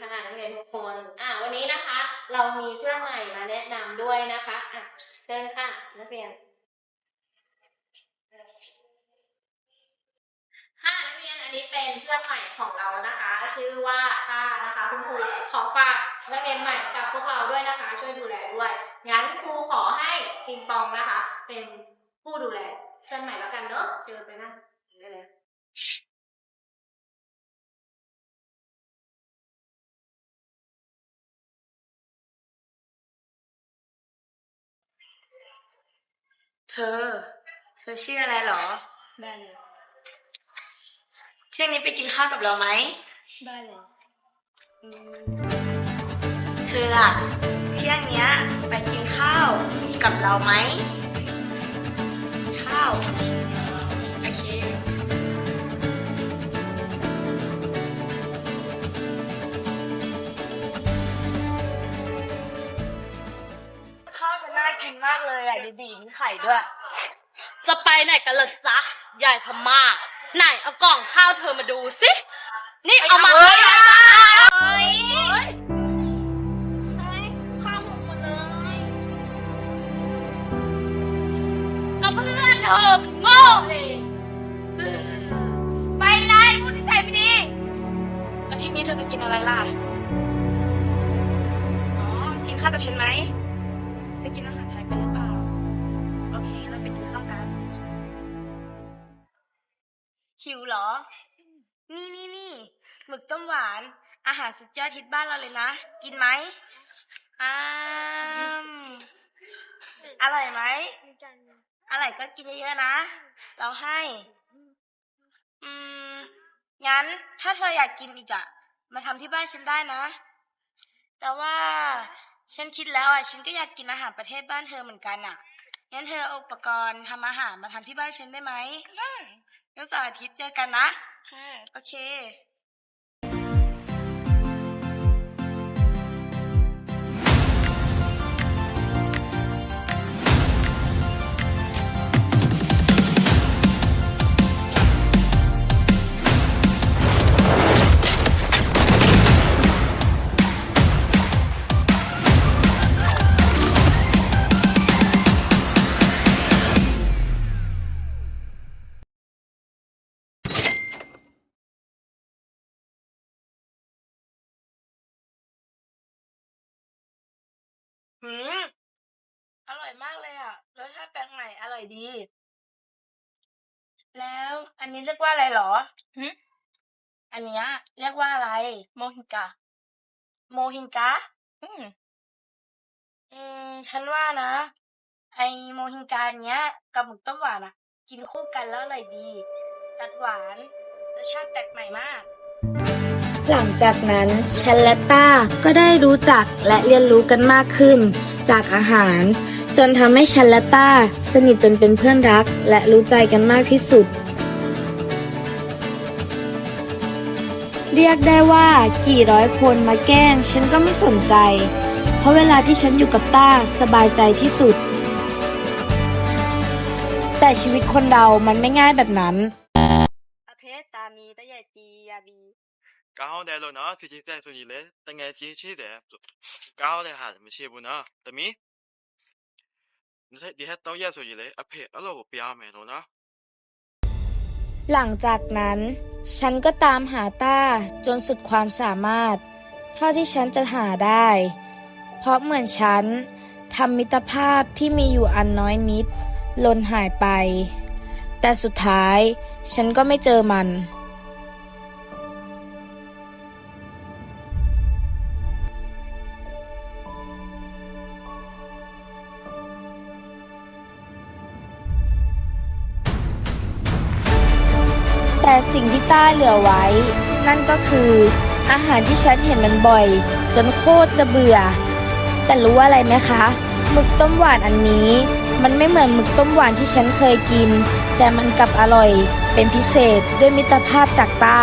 ค่ะนักเรียนทุกคนอ่ามีเครื่องใหม่มาแนะนำด้วยนะคะอะเชิญค่ะนักเรียนค่ะนักเรียนอันนี้เป็นเครื่องใหม่ของเรานะคะ ชื่อว่าท่านะคะคุณครูขอฝากนักเรียนใหม่กับพวกเราด้วยนะคะ ช่วยดูแลด้วยงั้นครูขอให้ปิงปองนะคะ เป็นผู้ดูแลเครื่องใหม่แล้วกันเนอะเชิญไปนั่งได้เลย เธอ เธอชื่ออะไรเหรอ ได้เลยเที่ยงนี้ไปกินข้าวกับเราไหม ได้เลยเธออะเที่ยงเนี้ยไปกินข้าวกับเราไหม ข้าวากินมากเลยอะดีๆมีไข่ด้วย จะไปไหนกันล่ะจ๊ะยายพม่า ไหนเอากล่องข้าวเธอมาดูสิ นี่เอามาเฮ้ยให้เฮ้ยเฮ้ยเฮ้ยข้าวหมดหมดเลยก็เพื่อนเธอมันโง่เองไปเลยพูดที่ใจไม่ดีอาทิตย์นี้เธอจะกินอะไรล่ะ อ๋อกินข้าวกับเพนไหม ไปกินอาหารไทยเป็นหรือเปล่า โอเค เราไปกินข้าวกัน หิวเหรอ นี่นี่นี่หมึกต้มหวาน อาหารสุดยอดฮิตบ้านเราเลยนะ กินไหมอ้ามอร่อยไหม อร่อยก็กินเยอะๆนะ เราให้ อืม งั้นถ้าเธออยากกินอีกอะมาทำที่บ้านฉันได้นะ แต่ว่า ฉันคิดแล้วอะฉันก็อยากกินอาหารประเทศบ้านเธอเหมือนกันอะงั้นเธอเอาอุปกรณ์ทำอาหารมาทำที่บ้านฉันได้ไหมได้งั้นเสาร์อาทิตย์เจอกันนะ ค่ะ โอเค หืม อร่อยมากเลยอะ รสชาติแปลกใหม่อร่อยดี แล้วอันนี้เรียกว่าอะไรหรอหึอันเนี้ยเรียกว่าอะไร โมฮิงกาโมฮิงกาอืม อืม ฉันว่านะ ไอโมฮิงกาเนี้ย กับหมึกต้มหวานอะกินคู่กันแล้วอร่อยดี ตัดหวาน รสชาติแปลกใหม่มาก หลังจากนั้นฉันและต้าก็ได้รู้จักและเรียนรู้กันมากขึ้น จากอาหาร จนทำให้ฉันและต้าสนิทจนเป็นเพื่อนรัก และรู้ใจกันมากที่สุด เรียกได้ว่ากี่ร้อยคนมาแกล้ง ฉันก็ไม่สนใจ เพราะเวลาที่ฉันอยู่กับต้าสบายใจที่สุด แต่ชีวิตคนเรามันไม่ง่ายแบบนั้นอเพตามีตะใจียาบี ကောင်းတယ်လို့နော်ချစ်ချစ်တဲ့ဆိုရင်လေတငယ်ချင်းရှိတယ်ဆိုကောင်းတဲ့ဟာမရှိဘူးနော်တမီးဒီဒီဟက်တော့ရက်ဆိုရင်လေအဖေအဲ့လိုကိုပြားမယ်လို့နော် หลังจากนั้น ฉันก็ตามหาต้าจนสุดความสามารถ เท่าที่ฉันจะหาได้ เพราะเหมือนฉันทำมิตรภาพที่มีอยู่อันน้อยนิดหล่นหายไป แต่สุดท้าย ฉันก็ไม่เจอมัน แต่สิ่งที่ต้าเหลือไว้ นั่นก็คือ อาหารที่ฉันเห็นมันบ่อย จนโคตรจะเบื่อ แต่รู้อะไรไหมคะหมึกต้มหวานอันนี้ มันไม่เหมือนหมึกต้มหวานที่ฉันเคยกิน แต่มันกลับอร่อยเป็นพิเศษด้วยมิตรภาพจากต้า